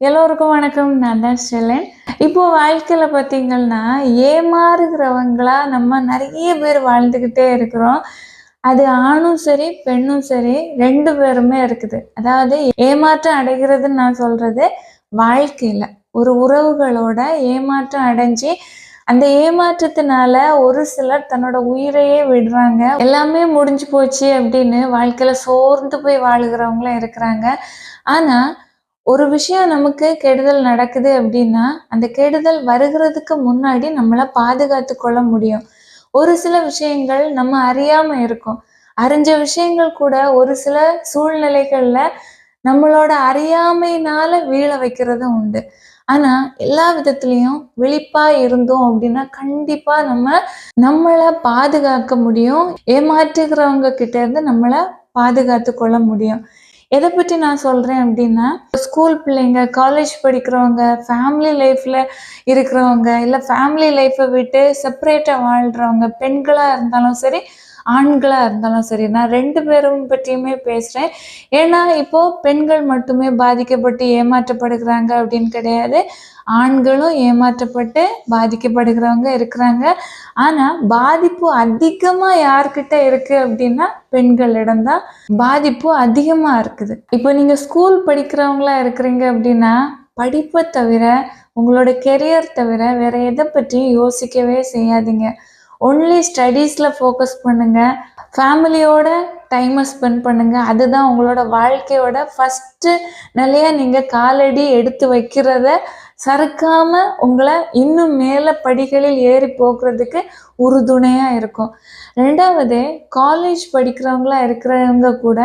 எல்லோருக்கும் வணக்கம். நான் தான் ஸ்டெல்லன். இப்போ வாழ்க்கையில் பார்த்தீங்கன்னா ஏமாறுகிறவங்களா நம்ம நிறைய பேர் வாழ்ந்துக்கிட்டே இருக்கிறோம். அது ஆணும் சரி பெண்ணும் சரி ரெண்டு பேருமே இருக்குது. அதாவது ஏமாற்றம் அடைகிறதுன்னு நான் சொல்றது வாழ்க்கையில். ஒரு உறவுகளோட ஏமாற்றம் அடைஞ்சு அந்த ஏமாற்றத்தினால ஒரு சிலர் தன்னோட உயிரையே விடுறாங்க. எல்லாமே முடிஞ்சு போச்சு அப்படின்னு வாழ்க்கையில சோர்ந்து போய் வாழுகிறவங்களும் இருக்கிறாங்க. ஆனா ஒரு விஷயம் நமக்கு கெடுதல் நடக்குது அப்படின்னா அந்த கெடுதல் வருகிறதுக்கு முன்னாடி நம்மளை பாதுகாத்து கொள்ள முடியும். ஒரு சில விஷயங்கள் நம்ம அறியாம இருக்கும். அறிஞ்ச விஷயங்கள் கூட ஒரு சில சூழ்நிலைகள்ல நம்மளோட அறியாமையினால வீழ வைக்கிறதும் உண்டு. ஆனா எல்லா விதத்துலயும் விழிப்பா இருந்தோம் அப்படின்னா கண்டிப்பா நம்ம நம்மளை பாதுகாக்க முடியும். ஏமாற்றுகிறவங்க கிட்ட இருந்து நம்மளை பாதுகாத்து கொள்ள முடியும். எதை பற்றி நான் சொல்கிறேன் அப்படின்னா ஸ்கூல் பிள்ளைங்க காலேஜ் படிக்கிறவங்க ஃபேமிலி லைஃப்பில் இருக்கிறவங்க இல்லை ஃபேமிலி லைஃப்பை விட்டு செப்பரேட்டாக வாழ்கிறவங்க பெண்களாக இருந்தாலும் சரி ஆண்களாக இருந்தாலும் சரி நான் ரெண்டு பேரும் பற்றியுமே பேசுகிறேன் ஏன்னா இப்போது பெண்கள் மட்டுமே பாதிக்கப்பட்டு ஏமாற்றப்படுகிறாங்க அப்படின்னு கிடையாது. ஆண்களும் ஏமாற்றப்பட்டு பாதிக்கப்படுகிறவங்க இருக்கிறாங்க. ஆனால் பாதிப்பு அதிகமாக யார்கிட்ட இருக்குது அப்படின்னா பெண்களிடம் தான். பாதிப்பு அதிகமாக இருக்குது. இப்போ நீங்கள் ஸ்கூல் படிக்கிறவங்களா இருக்கிறீங்க அப்படின்னா படிப்பை தவிர உங்களோட கெரியர் தவிர வேற எதை பற்றியும் யோசிக்கவே செய்யாதீங்க. ஒன்லி ஸ்டடீஸில் ஃபோக்கஸ் பண்ணுங்க. ஃபேமிலியோட டைமை ஸ்பெண்ட் பண்ணுங்க. அதுதான் உங்களோட வாழ்க்கையோட ஃபஸ்ட்டு நிலையா நீங்கள் காலடி எடுத்து வைக்கிறத சறுக்காம உங்களை இன்னும் மேலே படிகளில் ஏறி போகிறதுக்கு உறுதுணையாக இருக்கும். ரெண்டாவது காலேஜ் படிக்கிறவங்களா இருக்கிறவங்க கூட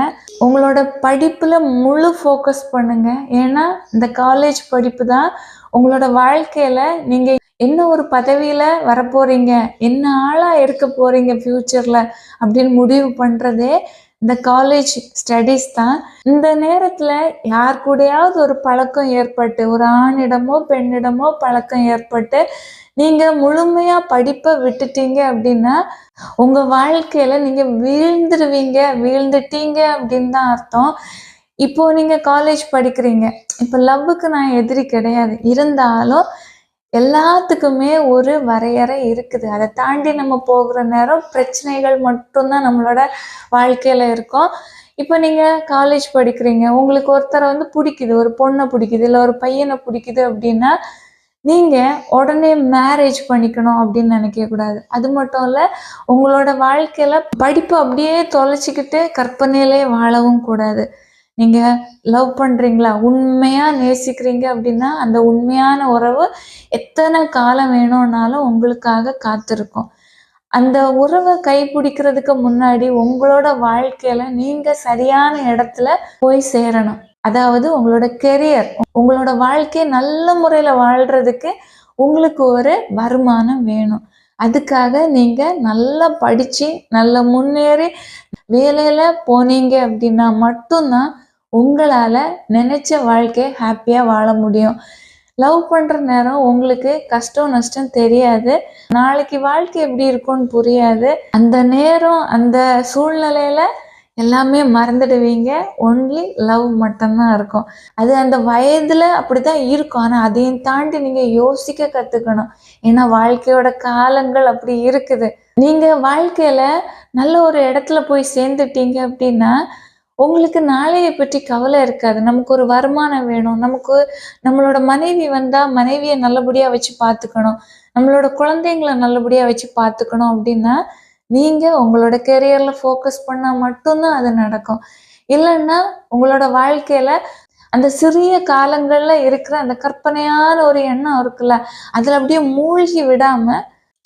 உங்களோட படிப்பில் முழு ஃபோக்கஸ் பண்ணுங்க. ஏன்னா இந்த காலேஜ் படிப்பு தான் உங்களோட வாழ்க்கையில் நீங்கள் என்ன ஒரு பதவியில் வரப்போறீங்க? என்ன ஆளாக இருக்க போறீங்க ஃப்யூச்சரில் அப்படின்னு முடிவு பண்ணுறதே இந்த காலேஜ் ஸ்டடீஸ் தான். இந்த நேரத்தில் யார் கூடயாவது ஒரு பழக்கம் ஏற்பட்டு ஒரு ஆணிடமோ பெண்ணிடமோ பழக்கம் ஏற்பட்டு நீங்கள் முழுமையாக படிப்பை விட்டுட்டீங்க அப்படின்னா உங்கள் வாழ்க்கையில் நீங்கள் வீழ்ந்துருவீங்க வீழ்ந்துட்டீங்க அப்படின்னு தான் அர்த்தம். இப்போ நீங்கள் காலேஜ் படிக்கிறீங்க. இப்போ லவ்வுக்கு நான் எதிரி கிடையாது. இருந்தாலும் எல்லாத்துக்குமே ஒரு வரையறை இருக்குது. அதை தாண்டி நம்ம போகிற நேரம் பிரச்சனைகள் மட்டும்தான் நம்மளோட வாழ்க்கையில் இருக்கும். இப்போ நீங்கள் காலேஜ் படிக்கிறீங்க. உங்களுக்கு ஒருத்தரை வந்து பிடிக்குது. ஒரு பொண்ணை பிடிக்குது. இல்லை ஒரு பையனை பிடிக்குது அப்படின்னா நீங்கள் உடனே மேரேஜ் பண்ணிக்கணும் அப்படின்னு நினைக்கக்கூடாது அது மட்டும் இல்லை உங்களோட வாழ்க்கையில் படிப்பு அப்படியே தொலைச்சிக்கிட்டு கற்பனையிலே வாழவும் கூடாது. நீங்கள் லவ் பண்ணுறீங்களா உண்மையாக நேசிக்கிறீங்க அப்படின்னா அந்த உண்மையான உறவு எத்தனை காலம் வேணும்னாலும் உங்களுக்காக காத்திருக்கும். அந்த உறவை கைப்பிடிக்கிறதுக்கு முன்னாடி உங்களோட வாழ்க்கையில நீங்க சரியான இடத்துல போய் சேரணும். அதாவது உங்களோட கெரியர் உங்களோட வாழ்க்கையை நல்ல முறையில் வாழ்றதுக்கு உங்களுக்கு ஒரு வருமானம் வேணும். அதுக்காக நீங்க நல்லா படிச்சு நல்லா முன்னேறி வேலையில போனீங்க அப்படின்னா மட்டும்தான் உங்களால நினைச்ச வாழ்க்கையை ஹாப்பியா வாழ முடியும். லவ் பண்ற நேரம் உங்களுக்கு கஷ்டம் நஷ்டம் தெரியாது. நாளைக்கு வாழ்க்கை எப்படி இருக்கும்னு புரியாது. அந்த நேரம் அந்த சூழ்நிலையில எல்லாமே மறந்துடுவீங்க. ஒன்லி லவ் மட்டும்தான் இருக்கும். அது அந்த வயதுல அப்படிதான் இருக்கும். ஆனா அதையும் தாண்டி நீங்க யோசிக்க கத்துக்கணும். ஏன்னா வாழ்க்கையோட காலங்கள் அப்படி இருக்குது. நீங்க வாழ்க்கையில நல்ல ஒரு இடத்துல போய் சேர்ந்துட்டீங்க அப்படின்னா உங்களுக்கு நாளையை பற்றி கவலை இருக்காது. நமக்கு ஒரு வருமானம் வேணும். நமக்கு நம்மளோட மனைவி வந்தா மனைவியை நல்லபடியா வச்சு பார்த்துக்கணும். நம்மளோட குழந்தைங்களை நல்லபடியா வச்சு பார்த்துக்கணும் அப்படின்னா நீங்க உங்களோட கெரியர்ல ஃபோக்கஸ் பண்ணா மட்டும்தான் அது நடக்கும். இல்லைன்னா உங்களோட வாழ்க்கையில அந்த சிறிய காலங்கள்ல இருக்கிற அந்த கற்பனையான ஒரு எண்ணம் இருக்குல்ல அதுல அப்படியே மூழ்கி விடாம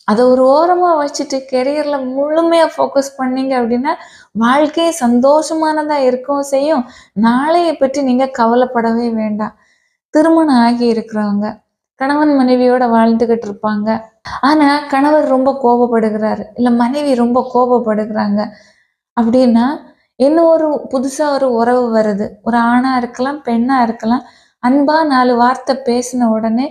அதை ஒரு ஓரமா வச்சுட்டு கெரியர்ல முழுமையா ஃபோக்கஸ் பண்ணீங்க அப்படின்னா வாழ்க்கை சந்தோஷமானதா இருக்கவும் செய்யும். நாளைய பற்றி நீங்க கவலைப்படவே வேண்டாம். திருமணம் ஆகி இருக்கிறவங்க கணவன் மனைவியோட வாழ்ந்துகிட்டு இருப்பாங்க. ஆனா கணவர் ரொம்ப கோபப்படுகிறாரு இல்ல மனைவி ரொம்ப கோபப்படுகிறாங்க. அப்படின்னா இன்னும் ஒரு புதுசா ஒரு உறவு வருது. ஒரு ஆணா இருக்கலாம் பெண்ணா இருக்கலாம். அன்பா நாலு வார்த்தை பேசின உடனே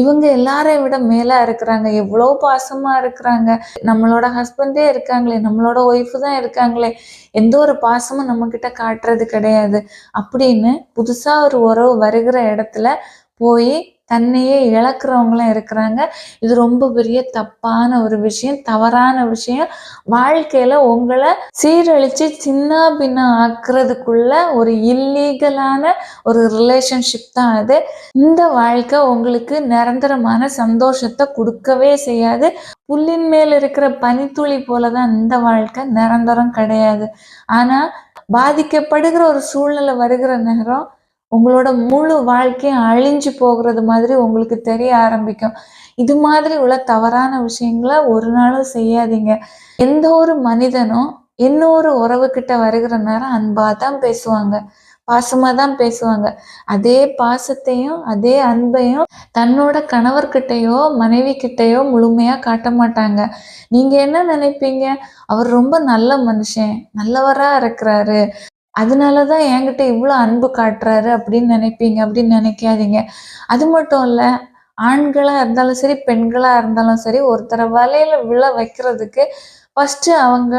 இவங்க எல்லாரையும் விட மேலா இருக்கிறாங்க. எவ்வளோ பாசமா இருக்கிறாங்க. நம்மளோட ஹஸ்பண்டே இருக்காங்களே. நம்மளோட ஒய்ஃபு தான் இருக்காங்களே. எந்த ஒரு பாசமும் நம்ம கிட்ட காட்டுறது கிடையாது. அப்படின்னு புதுசா ஒரு உறவு வருகிற இடத்துல போய் தன்னையே இழக்கிறவங்களும் இருக்கிறாங்க. இது ரொம்ப பெரிய தப்பான ஒரு விஷயம் தவறான விஷயம். வாழ்க்கையில உங்களை சீரழிச்சு சின்ன பின்ன ஆக்குறதுக்குள்ள ஒரு இல்லீகலான ஒரு ரிலேஷன்ஷிப் தான் அது. இந்த வாழ்க்கை உங்களுக்கு நிரந்தரமான சந்தோஷத்தை கொடுக்கவே செய்யாது. புல்லின் மேல் இருக்கிற பனித்துளி போல தான் இந்த வாழ்க்கை நிரந்தரம் கிடையாது. ஆனா பாதிக்கப்படுகிற ஒரு சூழ்நிலை வருகிற நேரம் உங்களோட முழு வாழ்க்கையும் அழிஞ்சு போகிறது மாதிரி உங்களுக்கு தெரிய ஆரம்பிக்கும். இது மாதிரி உள்ள தவறான விஷயங்களை ஒரு நாளும் செய்யாதீங்க. எந்த ஒரு மனிதனும் இன்னொரு உறவுகிட்ட வருகிற நேரம் அன்பாக தான் பேசுவாங்க. பாசமாக தான் பேசுவாங்க. அதே பாசத்தையும் அதே அன்பையும் தன்னோட கணவர்கிட்டயோ மனைவி கிட்டயோ முழுமையாக காட்ட மாட்டாங்க. நீங்கள் என்ன நினைப்பீங்க? அவர் ரொம்ப நல்ல மனுஷன் நல்லவராக இருக்கிறாரு. அதனால தான் என்கிட்ட இவ்வளோ அன்பு காட்டுறாரு அப்படின்னு நினைப்பீங்க அப்படின்னு நினைக்காதீங்க. அது மட்டும் இல்லை ஆண்களாக இருந்தாலும் சரி பெண்களாக இருந்தாலும் சரி ஒருத்தரை வலையில் விழ வைக்கிறதுக்கு ஃபஸ்ட்டு அவங்க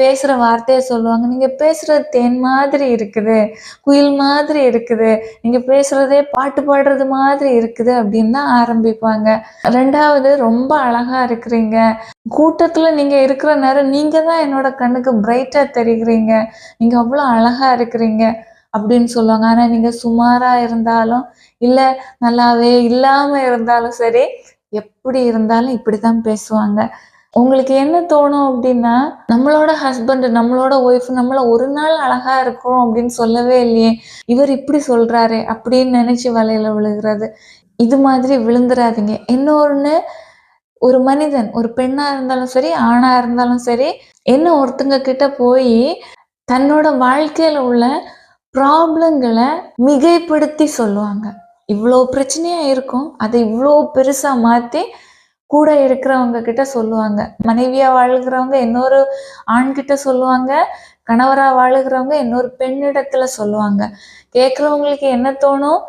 பேசுகிற வார்த்தையை சொல்லுவாங்க. நீங்கள் பேசுகிறது தேன் மாதிரி இருக்குது குயில் மாதிரி இருக்குது நீங்கள் பேசுகிறதே பாட்டு பாடுறது மாதிரி இருக்குது அப்படின்னு தான் ஆரம்பிப்பாங்க. ரெண்டாவது ரொம்ப அழகாக இருக்கிறீங்க. கூட்டத்தில் நீங்கள் இருக்கிற நேரம் நீங்கள் தான் என்னோட கண்ணுக்கு பிரைட்டாக தெரிகிறீங்க. நீங்கள் அவ்வளோ அழகாக இருக்கிறீங்க அப்படின்னு சொல்லுவாங்க. ஆனால் நீங்கள் சுமாராக இருந்தாலும் இல்லை நல்லாவே இல்லாமல் இருந்தாலும் சரி எப்படி இருந்தாலும் இப்படி தான் பேசுவாங்க. உங்களுக்கு என்ன தோணும் அப்படின்னா நம்மளோட ஹஸ்பண்ட் நம்மளோட ஒய்ஃப் நம்மள ஒரு நாள் அழகா இருக்கிறோம் அப்படின்னு சொல்லவே இல்லையே. இவர் இப்படி சொல்றாரு அப்படின்னு நினைச்சு வலையில விழுகிறது. இது மாதிரி விழுந்துடாதீங்க இன்னொன்னு ஒரு மனிதன் ஒரு பெண்ணா இருந்தாலும் சரி ஆணா இருந்தாலும் சரி என்ன ஒருத்தங்க கிட்ட போய் தன்னோட வாழ்க்கையில உள்ள ப்ராப்ளங்களை மிகைப்படுத்தி சொல்லுவாங்க. இவ்வளோ பிரச்சனையா இருக்கும். அதை இவ்வளோ பெருசா மாத்தி கூட இருக்கிறவங்க கிட்ட சொல்லுவாங்க. மனைவியா வாழுகிறவங்க இன்னொரு ஆண்கிட்ட சொல்லுவாங்க. கணவரா வாழுகிறவங்க இன்னொரு பெண்ணிடத்துல சொல்லுவாங்க. கேட்குறவங்களுக்கு என்ன தோணும்?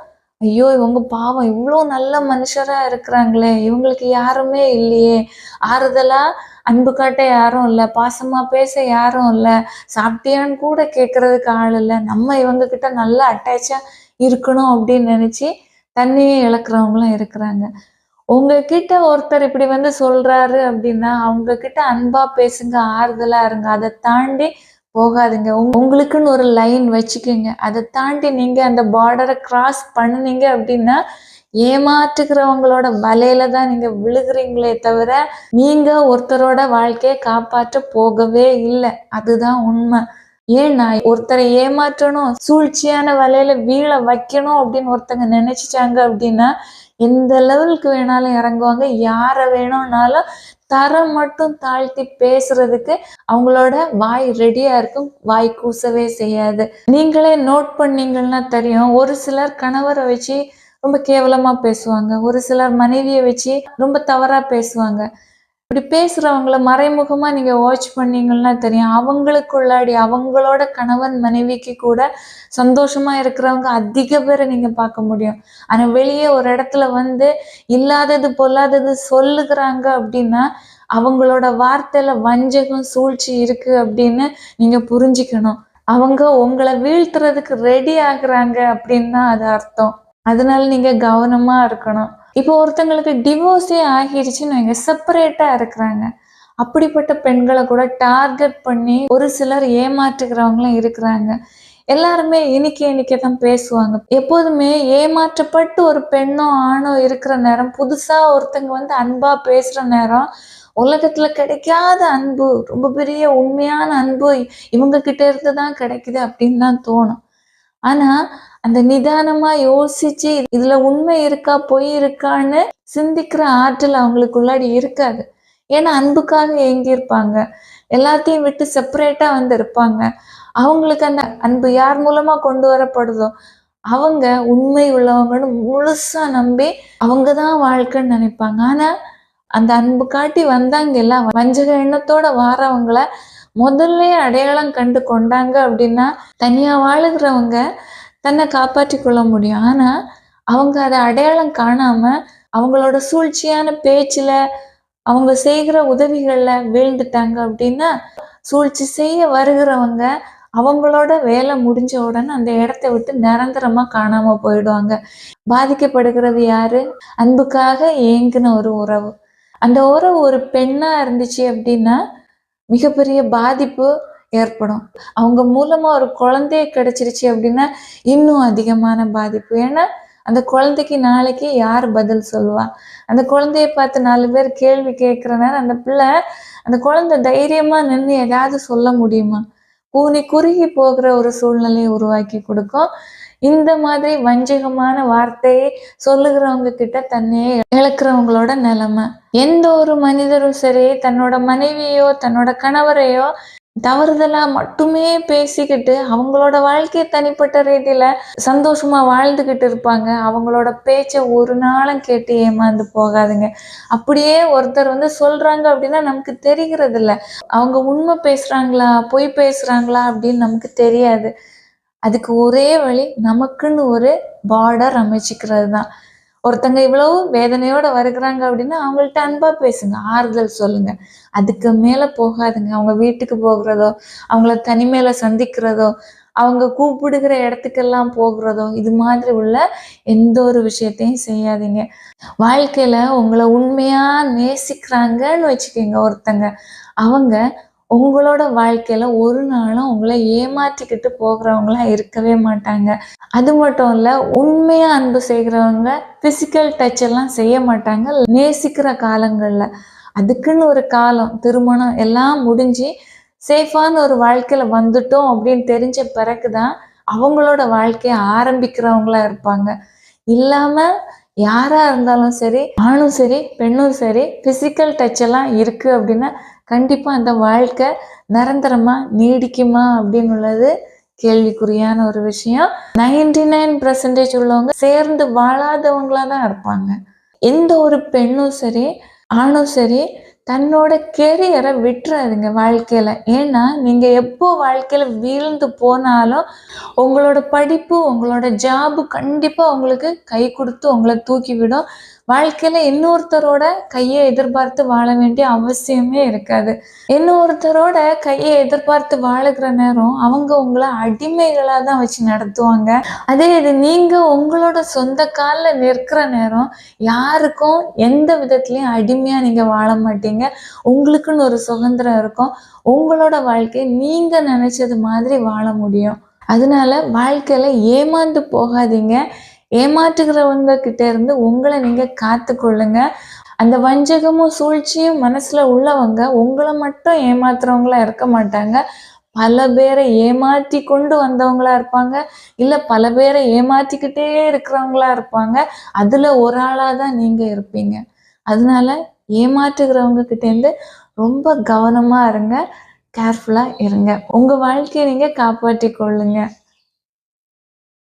ஐயோ இவங்க பாவம் இவ்வளோ நல்ல மனுஷரா இருக்கிறாங்களே. இவங்களுக்கு யாருமே இல்லையே. ஆறுதலா அன்பு காட்ட யாரும் இல்லை. பாசமா பேச யாரும் இல்லை. சாப்பிட்டியான்னு கூட கேட்கறதுக்கு ஆள் இல்லை. நம்ம இவங்க கிட்ட நல்லா அட்டாச்சா இருக்கணும் அப்படின்னு நினைச்சு தண்ணியே இழக்கிறவங்களும் இருக்கிறாங்க. உங்ககிட்ட ஒருத்தர் இப்படி வந்து சொல்றாரு அப்படின்னா அவங்க கிட்ட அன்பா பேசுங்க ஆறுதலா இருங்க. அதை தாண்டி போகாதுங்க. உங்களுக்குன்னு ஒரு லைன் வச்சுக்கோங்க. அதை தாண்டி நீங்க அந்த பார்டரை கிராஸ் பண்ணுனீங்க அப்படின்னா ஏமாற்றுகிறவங்களோட வலையில தான் நீங்க விழுகிறீங்களே தவிர நீங்க ஒருத்தரோட வாழ்க்கையை காப்பாற்ற போகவே இல்லை. அதுதான் உண்மை. ஏன்னா ஒருத்தரை ஏமாற்றணும் சூழ்ச்சியான வலையில வீழ வைக்கணும் அப்படின்னு ஒருத்தங்க நினைச்சிட்டாங்க அப்படின்னா எந்த லெவலுக்கு வேணாலும் இறங்குவாங்க. யாரை வேணும்னாலும் தரம் மட்டும் தாழ்த்தி பேசுறதுக்கு அவங்களோட வாய் ரெடியா இருக்கும். வாய் கூசவே செய்யாது. நீங்களே நோட் பண்ணீங்கன்னா தெரியும். ஒரு சிலர் கணவரை வச்சு ரொம்ப கேவலமா பேசுவாங்க. ஒரு சிலர் மனைவியை வச்சு ரொம்ப தவறா பேசுவாங்க. இப்படி பேசுறவங்கள மறைமுகமா நீங்க வாட்ச் பண்ணீங்கன்னா தெரியும். அவங்களுக்குள்ளாடி அவங்களோட கணவன் மனைவிக்கு கூட சந்தோஷமா இருக்கிறவங்க அதிக பேரை நீங்க பார்க்க முடியும். ஆனா வெளியே ஒரு இடத்துல வந்து இல்லாதது பொல்லாதது சொல்லுகிறாங்க அப்படின்னா அவங்களோட வார்த்தையில வஞ்சகம் சூழ்ச்சி இருக்கு அப்படின்னு நீங்க புரிஞ்சுக்கணும். அவங்க உங்களை வீழ்த்துறதுக்கு ரெடி ஆகுறாங்க அப்படின்னு தான் அது அர்த்தம். அதனால நீங்க கவனமா இருக்கணும். இப்போ ஒருத்தங்களுக்கு டிவோர்ஸே ஆகிருச்சுன்னு வைங்க செப்பரேட்டாக இருக்கிறாங்க. அப்படிப்பட்ட பெண்களை கூட டார்கெட் பண்ணி ஒரு சிலர் ஏமாற்றுகிறவங்களும் இருக்கிறாங்க. எல்லாருமே இனிக்க இனிக்க தான் பேசுவாங்க. எப்போதுமே ஏமாற்றப்பட்டு ஒரு பெண்ணோ ஆணோ இருக்கிற நேரம் புதுசா ஒருத்தங்க வந்து அன்பா பேசுற நேரம் உலகத்துல கிடைக்காத அன்பு ரொம்ப பெரிய உண்மையான அன்பு இவங்க கிட்ட இருந்து தான் கிடைக்குது அப்படின்னு தான் தோணும். ஆனா அந்த நிதானமா யோசிச்சு இதுல உண்மை இருக்கா பொய் இருக்கான்னு சிந்திக்கிற ஆற்றல் அவங்களுக்குள்ளாடி இருக்காது. ஏன்னா அன்புக்காக ஏங்கியிருப்பாங்க. எல்லாத்தையும் விட்டு செப்பரேட்டா வந்து இருப்பாங்க. அவங்களுக்கு அந்த அன்பு யார் மூலமா கொண்டு வரப்படுதோ அவங்க உண்மை உள்ளவங்கன்னு முழுசா நம்பி அவங்க தான் வாழ்க்கைன்னு நினைப்பாங்க. ஆனா அந்த அன்பு காட்டி வந்தாங்க எல்லாம். வஞ்சக எண்ணத்தோட வாரவங்கள முதல்ல அடையாளம் கண்டு கொண்டாங்க அப்படின்னா தனியா வாழுகிறவங்க தன்னை காப்பாற்றி கொள்ள முடியும். ஆனா அவங்க அதை அடையாளம் காணாம அவங்களோட சூழ்ச்சியான பேச்சுல அவங்க செய்கிற உதவிகள்ல வீழ்ந்துட்டாங்க அப்படின்னா சூழ்ச்சி செய்ய வருகிறவங்க அவங்களோட வேலை முடிஞ்ச உடனே அந்த இடத்த விட்டு நிரந்தரமா காணாம போயிடுவாங்க. பாதிக்கப்படுகிறது யாரு? அன்புக்காக ஏங்கின ஒரு உறவு. அந்த உறவு ஒரு பெண்ணா இருந்துச்சு அப்படின்னா மிகப்பெரிய பாதிப்பு ஏற்படும். அவங்க மூலமா ஒரு குழந்தைய கிடைச்சிருச்சு அப்படின்னா இன்னும் அதிகமான பாதிப்பு. ஏன்னா அந்த குழந்தைக்கு நாளைக்கு யார் பதில் சொல்லுவா? அந்த குழந்தைய பார்த்து நாலு பேர் கேள்வி கேட்குற நேரம் அந்த பிள்ளை அந்த குழந்தை தைரியமா நின்று ஏதாவது சொல்ல முடியுமா? பூனை குறுகி போகிற ஒரு சூழ்நிலையை உருவாக்கி கொடுக்கும். இந்த மாதிரி வஞ்சகமான வார்த்தையை சொல்லுகிறவங்க கிட்ட தன்னையே இழக்கிறவங்களோட நிலைமை. எந்த ஒரு மனிதரும் சரி தன்னோட மனைவியோ தன்னோட கணவரையோ தவறுதலா மட்டுமே பேசிக்கிட்டு அவங்களோட வாழ்க்கையை தனிப்பட்ட ரீதியில சந்தோஷமா வாழ்ந்துகிட்டு இருப்பாங்க. அவங்களோட பேச்சை ஒரு நாளும் கேட்டு ஏமாந்து போகாதுங்க. அப்படியே ஒருத்தர் வந்து சொல்றாங்க அப்படின்னா நமக்கு தெரிகிறது இல்ல அவங்க உண்மை பேசுறாங்களா பொய் பேசுறாங்களா அப்படின்னு நமக்கு தெரியாது. அதுக்கு ஒரே வழி நமக்குன்னு ஒரு பார்டர் அமைச்சிக்கிறது தான் ஒருத்தங்க இவ்வளவு வேதனையோட வருகிறாங்க அப்படின்னா அவங்கள்ட்ட அன்பா பேசுங்க ஆறுதல் சொல்லுங்க. அதுக்கு மேல போகாதுங்க. அவங்க வீட்டுக்கு போகிறதோ அவங்கள தனிமையில சந்திக்கிறதோ அவங்க கூப்பிடுகிற இடத்துக்கெல்லாம் போகிறதோ இது மாதிரி உள்ள எந்த ஒரு விஷயத்தையும் செய்யாதீங்க. வாழ்க்கையில உங்களை உண்மையா நேசிக்கிறாங்கன்னு வச்சுக்கோங்க ஒருத்தங்க. அவங்க உங்களோட வாழ்க்கையில ஒரு நாளும் உங்களை ஏமாற்றிக்கிட்டு போகிறவங்களா இருக்கவே மாட்டாங்க. அது மட்டும் இல்ல உண்மையா அன்பு செய்கிறவங்க பிசிக்கல் டச் எல்லாம் செய்ய மாட்டாங்க நேசிக்கிற காலங்கள்ல. அதுக்குன்னு ஒரு காலம் திருமணம் எல்லாம் முடிஞ்சு சேஃபான ஒரு வாழ்க்கையில வந்துட்டோம் அப்படின்னு தெரிஞ்ச பிறகுதான் அவங்களோட வாழ்க்கையை ஆரம்பிக்கிறவங்களா இருப்பாங்க. இல்லாம யாரா இருந்தாலும் சரி ஆணும் சரி பெண்ணும் சரி பிசிக்கல் டச் எல்லாம் இருக்கு அப்படின்னா கண்டிப்பா அந்த வாழ்க்கை நிரந்தரமாக நீடிக்குமா அப்படின்னு உள்ளது கேள்விக்குறியான ஒரு விஷயம். நைன்டி நைன் பர்சன்டேஜ் உள்ளவங்க சேர்ந்து வாழாதவங்களா தான் இருப்பாங்க. எந்த ஒரு பெண்ணும் சரி ஆணும் சரி தன்னோட கெரியரை விட்டுறாதுங்க வாழ்க்கையில. ஏன்னா நீங்க எப்போ வாழ்க்கையில வீழ்ந்து போனாலும் உங்களோட படிப்பு உங்களோட ஜாபு கண்டிப்பா உங்களுக்கு கை கொடுத்து உங்களை தூக்கி விடும் வாழ்க்கையில இன்னொருத்தரோட கையை எதிர்பார்த்து வாழ வேண்டிய அவசியமே இருக்காது. இன்னொருத்தரோட கையை எதிர்பார்த்து வாழுகிற நேரம் அவங்க உங்களை அடிமைகளா தான் வச்சு நடத்துவாங்க. அதே இது நீங்க உங்களோட சொந்த காலில் நிற்கிற நேரம் யாருக்கும் எந்த விதத்துலயும் அடிமையா நீங்க வாழ மாட்டீங்க. உங்களுக்குன்னு ஒரு சுதந்திரம் இருக்கும். உங்களோட வாழ்க்கையை நீங்க நினைச்சது மாதிரி வாழ முடியும். அதனால வாழ்க்கையில ஏமாந்து போகாதீங்க. ஏமாற்றுகிறவங்க கிட்ட இருந்து உங்களை நீங்க காத்துக்கொள்ளுங்க. அந்த வஞ்சகமும் சூழ்ச்சியும் மனசுல உள்ளவங்க உங்களை மட்டும் ஏமாத்துறவங்களா இருக்க மாட்டாங்க. பல பேரை ஏமாத்தி கொண்டு வந்தவங்களா இருப்பாங்க. இல்ல பல பேரை ஏமாத்திக்கிட்டே இருக்கிறவங்களா இருப்பாங்க. அதுல ஒரு ஆளா தான் நீங்க இருப்பீங்க. அதனால ஏமாற்றுகிறவங்க கிட்ட இருந்து ரொம்ப கவனமா இருங்க. கேர்ஃபுல்லா இருங்க. உங்க வாழ்க்கையை நீங்க காப்பாற்றி கொள்ளுங்க.